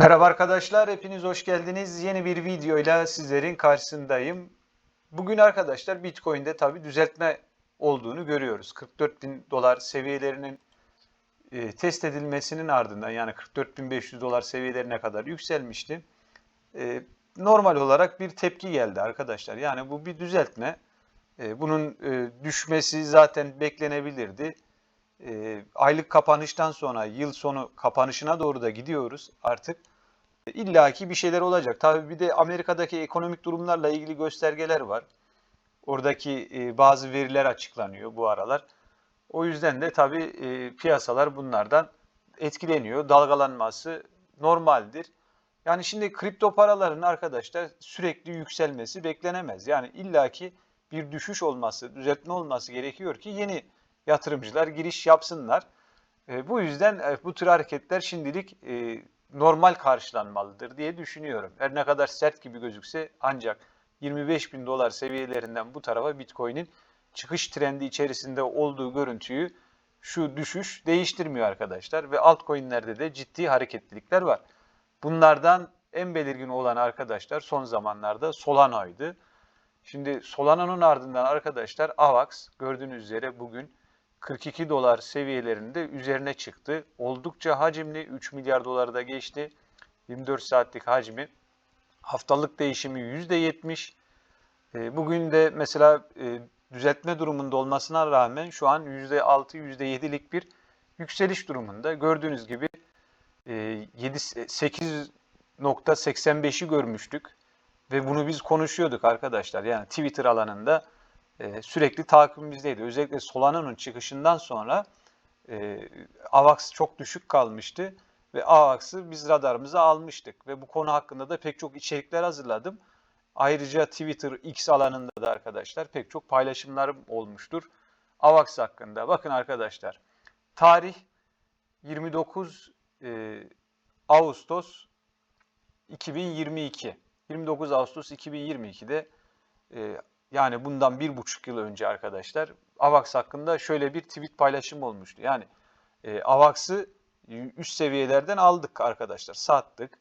Merhaba arkadaşlar, hepiniz hoş geldiniz. Yeni bir videoyla sizlerin karşısındayım. Bugün arkadaşlar Bitcoin'de tabi düzeltme olduğunu görüyoruz. 44 bin dolar seviyelerinin e, test edilmesinin ardından yani 44.500 dolar seviyelerine kadar yükselmişti. E, normal olarak bir tepki geldi arkadaşlar. Yani bu bir düzeltme. E, bunun e, düşmesi zaten beklenebilirdi. E, aylık kapanıştan sonra yıl sonu kapanışına doğru da gidiyoruz artık. İlla ki bir şeyler olacak. Tabii bir de Amerika'daki ekonomik durumlarla ilgili göstergeler var. Oradaki e, bazı veriler açıklanıyor bu aralar. O yüzden de tabii e, piyasalar bunlardan etkileniyor. Dalgalanması normaldir. Yani şimdi kripto paraların arkadaşlar sürekli yükselmesi beklenemez. Yani illaki bir düşüş olması, düzeltme olması gerekiyor ki yeni yatırımcılar giriş yapsınlar. E, bu yüzden bu tür hareketler şimdilik normal karşılanmalıdır diye düşünüyorum. Her ne kadar sert gibi gözükse ancak 25 bin dolar seviyelerinden bu tarafa Bitcoin'in çıkış trendi içerisinde olduğu görüntüyü şu düşüş değiştirmiyor arkadaşlar. Ve altcoin'lerde de ciddi hareketlilikler var. Bunlardan en belirgin olan arkadaşlar son zamanlarda Solana'ydı. Şimdi Solana'nın ardından arkadaşlar AVAX gördüğünüz üzere bugün 42 dolar seviyelerinde üzerine çıktı. Oldukça hacimli 3 milyar doları da geçti. 24 saatlik hacmi. Haftalık değişimi %70. E, bugün de mesela e, düzeltme durumunda olmasına rağmen şu an %6, %7'lik bir yükseliş durumunda. Gördüğünüz gibi 8.85'i görmüştük ve bunu biz konuşuyorduk arkadaşlar. Yani Twitter alanında e, sürekli takibimizdeydi. Özellikle Solana'nın çıkışından sonra e, AVAX çok düşük kalmıştı ve AVAX'ı biz radarımıza almıştık ve bu konu hakkında da pek çok içerikler hazırladım. Ayrıca Twitter X alanında da arkadaşlar pek çok paylaşımlarım olmuştur. AVAX hakkında. Bakın arkadaşlar tarih 29 e, Ağustos 2022. 29 Ağustos 2022'de e, yani bundan bir buçuk yıl önce arkadaşlar AVAX hakkında şöyle bir tweet paylaşım olmuştu. Yani e, AVAX'ı üst seviyelerden aldık arkadaşlar, sattık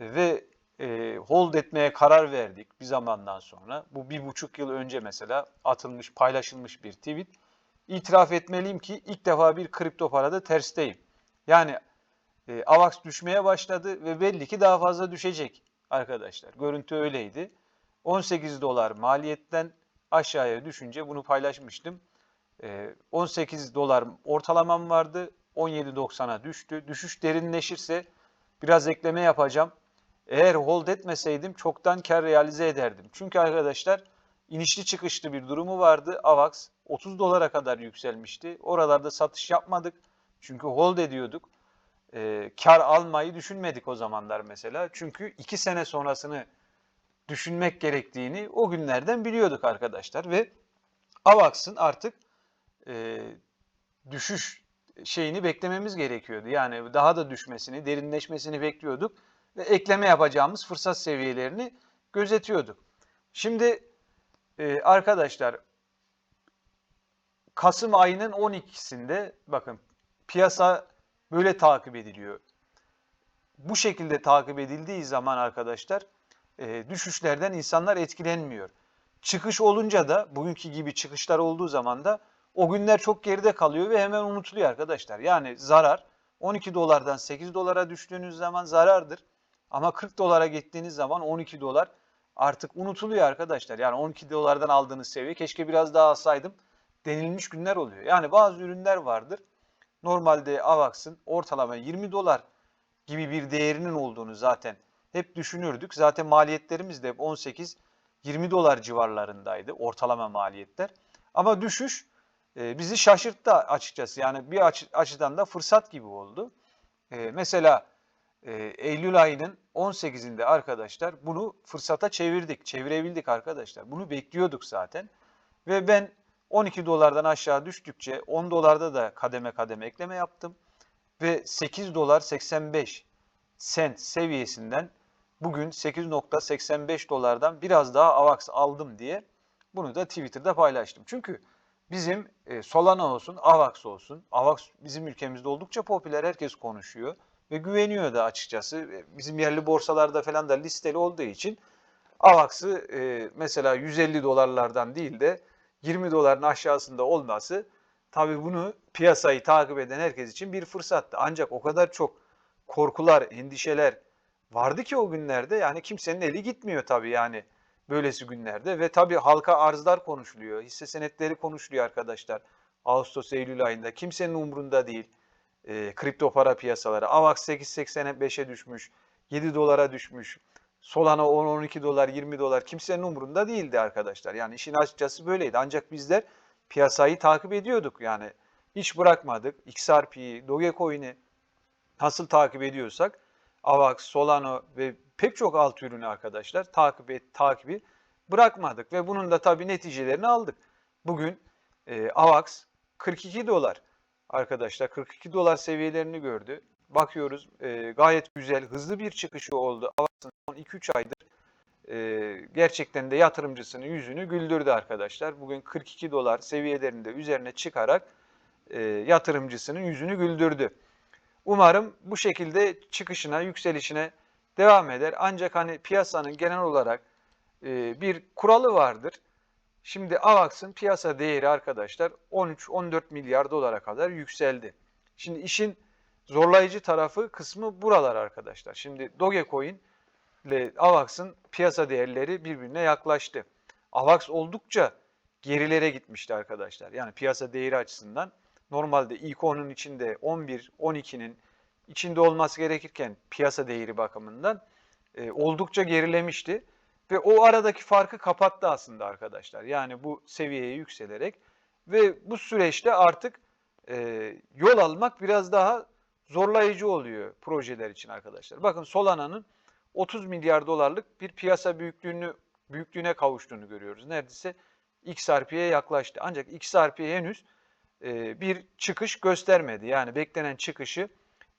ve e, hold etmeye karar verdik bir zamandan sonra. Bu bir buçuk yıl önce mesela atılmış, paylaşılmış bir tweet. İtiraf etmeliyim ki ilk defa bir kripto parada tersteyim. Yani e, AVAX düşmeye başladı ve belli ki daha fazla düşecek arkadaşlar. Görüntü öyleydi. 18 dolar maliyetten aşağıya düşünce bunu paylaşmıştım. 18 ee, dolar ortalamam vardı. 17.90'a düştü. Düşüş derinleşirse biraz ekleme yapacağım. Eğer hold etmeseydim çoktan kar realize ederdim. Çünkü arkadaşlar inişli çıkışlı bir durumu vardı. AVAX 30 dolara kadar yükselmişti. Oralarda satış yapmadık. Çünkü hold ediyorduk. Ee, kar almayı düşünmedik o zamanlar mesela. Çünkü 2 sene sonrasını düşünmek gerektiğini o günlerden biliyorduk arkadaşlar ve AVAX'ın artık e, düşüş şeyini beklememiz gerekiyordu. Yani daha da düşmesini, derinleşmesini bekliyorduk ve ekleme yapacağımız fırsat seviyelerini gözetiyorduk. Şimdi e, arkadaşlar Kasım ayının 12'sinde bakın piyasa böyle takip ediliyor. Bu şekilde takip edildiği zaman arkadaşlar e, düşüşlerden insanlar etkilenmiyor. Çıkış olunca da bugünkü gibi çıkışlar olduğu zaman da o günler çok geride kalıyor ve hemen unutuluyor arkadaşlar. Yani zarar 12 dolardan 8 dolara düştüğünüz zaman zarardır. Ama 40 dolara gittiğiniz zaman 12 dolar artık unutuluyor arkadaşlar. Yani 12 dolardan aldığınız seviye keşke biraz daha alsaydım denilmiş günler oluyor. Yani bazı ürünler vardır. Normalde AVAX'ın ortalama 20 dolar gibi bir değerinin olduğunu zaten hep düşünürdük. Zaten maliyetlerimiz de hep 18-20 dolar civarlarındaydı ortalama maliyetler. Ama düşüş e, bizi şaşırttı açıkçası. Yani bir açı, açıdan da fırsat gibi oldu. E, mesela e, Eylül ayının 18'inde arkadaşlar bunu fırsata çevirdik, çevirebildik arkadaşlar. Bunu bekliyorduk zaten. Ve ben 12 dolardan aşağı düştükçe 10 dolarda da kademe kademe ekleme yaptım. Ve 8 dolar 85 sent seviyesinden bugün 8.85 dolardan biraz daha AVAX aldım diye bunu da Twitter'da paylaştım. Çünkü bizim e, Solana olsun, AVAX olsun, AVAX bizim ülkemizde oldukça popüler, herkes konuşuyor ve güveniyor da açıkçası. E, Bizim yerli borsalarda falan da listeli olduğu için AVAX'ı e, mesela 150 dolarlardan değil de 20 doların aşağısında olması tabii bunu piyasayı takip eden herkes için bir fırsattı. Ancak o kadar çok korkular, endişeler vardı ki o günlerde yani kimsenin eli gitmiyor tabii yani böylesi günlerde ve tabii halka arzlar konuşuluyor, hisse senetleri konuşuluyor arkadaşlar. Ağustos, Eylül ayında kimsenin umurunda değil e, kripto para piyasaları. AVAX 8.85'e düşmüş, 7 dolara düşmüş. Solana 10-12 dolar, 20 dolar kimsenin umurunda değildi arkadaşlar. Yani işin açıkçası böyleydi. Ancak bizler piyasayı takip ediyorduk. Yani hiç bırakmadık. XRP'yi, Dogecoin'i nasıl takip ediyorsak AVAX, Solana ve pek çok alt ürünü arkadaşlar takip et, takibi bırakmadık ve bunun da tabii neticelerini aldık. Bugün e, AVAX 42 dolar arkadaşlar 42 dolar seviyelerini gördü. Bakıyoruz e, gayet güzel, hızlı bir çıkışı oldu. AVAX'ın son 2-3 aydır e, gerçekten de yatırımcısının yüzünü güldürdü arkadaşlar. Bugün 42 dolar seviyelerinde üzerine çıkarak e, yatırımcısının yüzünü güldürdü. Umarım bu şekilde çıkışına, yükselişine devam eder. Ancak hani piyasanın genel olarak e, bir kuralı vardır. Şimdi AVAX'ın piyasa değeri arkadaşlar 13-14 milyar dolara kadar yükseldi. Şimdi işin zorlayıcı tarafı kısmı buralar arkadaşlar. Şimdi Dogecoin ile AVAX'ın piyasa değerleri birbirine yaklaştı. AVAX oldukça gerilere gitmişti arkadaşlar. Yani piyasa değeri açısından normalde ilk 10'un içinde 11, 12'nin içinde olması gerekirken piyasa değeri bakımından e, oldukça gerilemişti. Ve o aradaki farkı kapattı aslında arkadaşlar. Yani bu seviyeye yükselerek ve bu süreçte artık e, yol almak biraz daha zorlayıcı oluyor projeler için arkadaşlar. Bakın Solana'nın 30 milyar dolarlık bir piyasa büyüklüğünü büyüklüğüne kavuştuğunu görüyoruz. Neredeyse XRP'ye yaklaştı. Ancak XRP henüz e, bir çıkış göstermedi. Yani beklenen çıkışı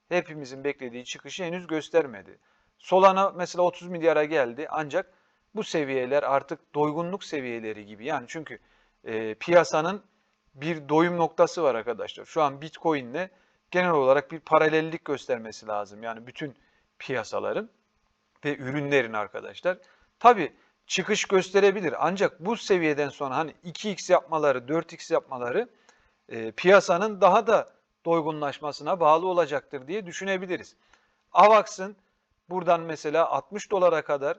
hepimizin beklediği çıkışı henüz göstermedi. Solana mesela 30 milyara geldi ancak bu seviyeler artık doygunluk seviyeleri gibi. Yani çünkü e, piyasanın bir doyum noktası var arkadaşlar. Şu an Bitcoin'le genel olarak bir paralellik göstermesi lazım. Yani bütün piyasaların ve ürünlerin arkadaşlar. Tabi çıkış gösterebilir ancak bu seviyeden sonra hani 2x yapmaları, 4x yapmaları e, piyasanın daha da doygunlaşmasına bağlı olacaktır diye düşünebiliriz. AVAX'ın buradan mesela 60 dolara kadar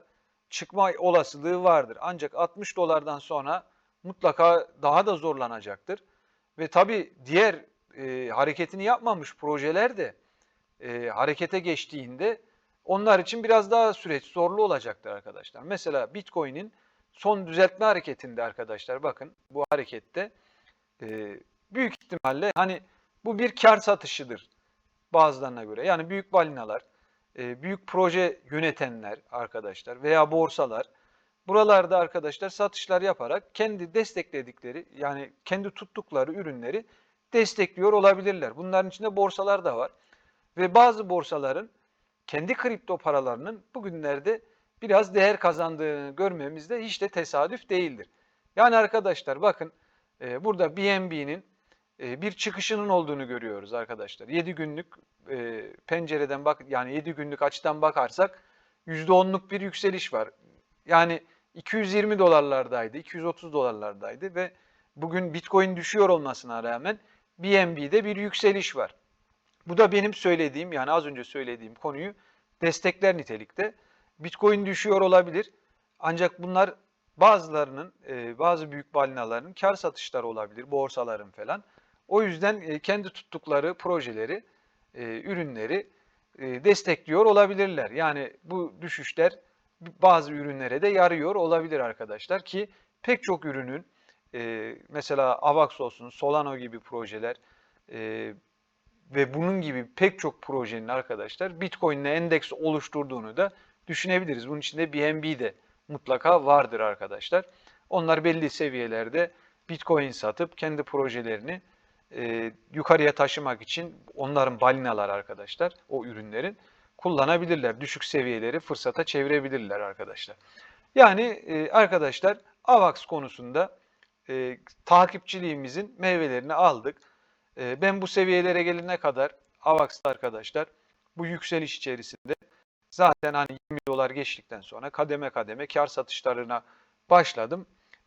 çıkma olasılığı vardır. Ancak 60 dolardan sonra mutlaka daha da zorlanacaktır. Ve tabii diğer e, hareketini yapmamış projeler de e, harekete geçtiğinde onlar için biraz daha süreç zorlu olacaktır arkadaşlar. Mesela Bitcoin'in son düzeltme hareketinde arkadaşlar bakın bu harekette e, büyük ihtimalle hani bu bir kar satışıdır bazılarına göre. Yani büyük balinalar, e, büyük proje yönetenler arkadaşlar veya borsalar buralarda arkadaşlar satışlar yaparak kendi destekledikleri yani kendi tuttukları ürünleri destekliyor olabilirler. Bunların içinde borsalar da var. Ve bazı borsaların kendi kripto paralarının bugünlerde biraz değer kazandığını görmemiz de hiç de tesadüf değildir. Yani arkadaşlar bakın e, burada BNB'nin bir çıkışının olduğunu görüyoruz arkadaşlar. 7 günlük e, pencereden bak yani 7 günlük açıdan bakarsak %10'luk bir yükseliş var. Yani 220 dolarlardaydı, 230 dolarlardaydı ve bugün Bitcoin düşüyor olmasına rağmen BNB'de bir yükseliş var. Bu da benim söylediğim yani az önce söylediğim konuyu destekler nitelikte. Bitcoin düşüyor olabilir. Ancak bunlar bazılarının, e, bazı büyük balinaların kar satışları olabilir, borsaların falan. O yüzden e, kendi tuttukları projeleri, e, ürünleri destekliyor olabilirler. Yani bu düşüşler bazı ürünlere de yarıyor olabilir arkadaşlar ki pek çok ürünün mesela Avax olsun, Solano gibi projeler ve bunun gibi pek çok projenin arkadaşlar Bitcoin ile endeks oluşturduğunu da düşünebiliriz. Bunun içinde BNB de mutlaka vardır arkadaşlar. Onlar belli seviyelerde Bitcoin satıp kendi projelerini e, yukarıya taşımak için onların balinalar arkadaşlar o ürünlerin kullanabilirler. Düşük seviyeleri fırsata çevirebilirler arkadaşlar. Yani e, arkadaşlar AVAX konusunda e, takipçiliğimizin meyvelerini aldık. Ee, ben bu seviyelere gelene kadar AVAX'ta arkadaşlar bu yükseliş içerisinde zaten hani 20 dolar geçtikten sonra kademe kademe kar satışlarına başladım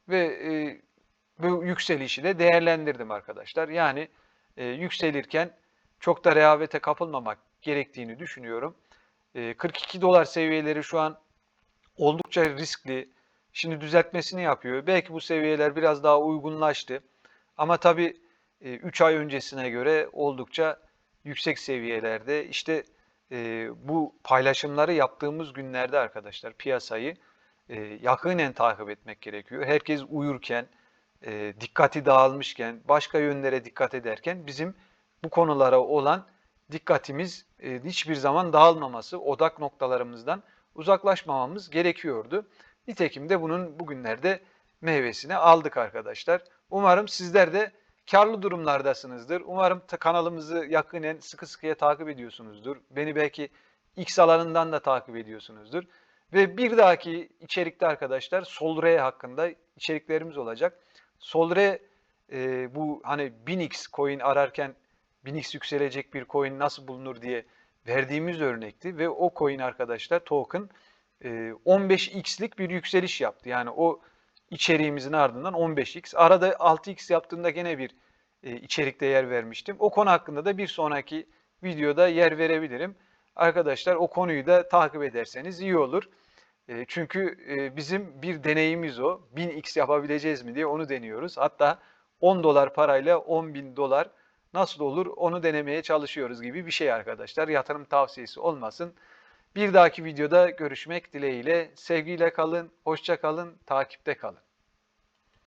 ve e, bu yükselişi de değerlendirdim arkadaşlar. Yani e, yükselirken çok da rehavete kapılmamak gerektiğini düşünüyorum. E, 42 dolar seviyeleri şu an oldukça riskli. Şimdi düzeltmesini yapıyor. Belki bu seviyeler biraz daha uygunlaştı. Ama tabii 3 ay öncesine göre oldukça yüksek seviyelerde. İşte e, bu paylaşımları yaptığımız günlerde arkadaşlar piyasayı e, yakinen takip etmek gerekiyor. Herkes uyurken, e, dikkati dağılmışken, başka yönlere dikkat ederken bizim bu konulara olan dikkatimiz e, hiçbir zaman dağılmaması, odak noktalarımızdan uzaklaşmamamız gerekiyordu. Nitekim de bunun bugünlerde meyvesini aldık arkadaşlar. Umarım sizler de karlı durumlardasınızdır. Umarım kanalımızı yakinen sıkı sıkıya takip ediyorsunuzdur. Beni belki X alanından da takip ediyorsunuzdur. Ve bir dahaki içerikte arkadaşlar Solre hakkında içeriklerimiz olacak. Solre e, bu hani 1000x coin ararken 1000x yükselecek bir coin nasıl bulunur diye verdiğimiz örnekti ve o coin arkadaşlar token e, 15x'lik bir yükseliş yaptı. Yani o içeriğimizin ardından 15x. Arada 6x yaptığında gene bir e, içerikte yer vermiştim. O konu hakkında da bir sonraki videoda yer verebilirim. Arkadaşlar o konuyu da takip ederseniz iyi olur. Çünkü bizim bir deneyimiz o. 1000x yapabileceğiz mi diye onu deniyoruz. Hatta 10 dolar parayla 10 bin dolar nasıl olur onu denemeye çalışıyoruz gibi bir şey arkadaşlar. Yatırım tavsiyesi olmasın. Bir dahaki videoda görüşmek dileğiyle. Sevgiyle kalın, hoşça kalın, takipte kalın.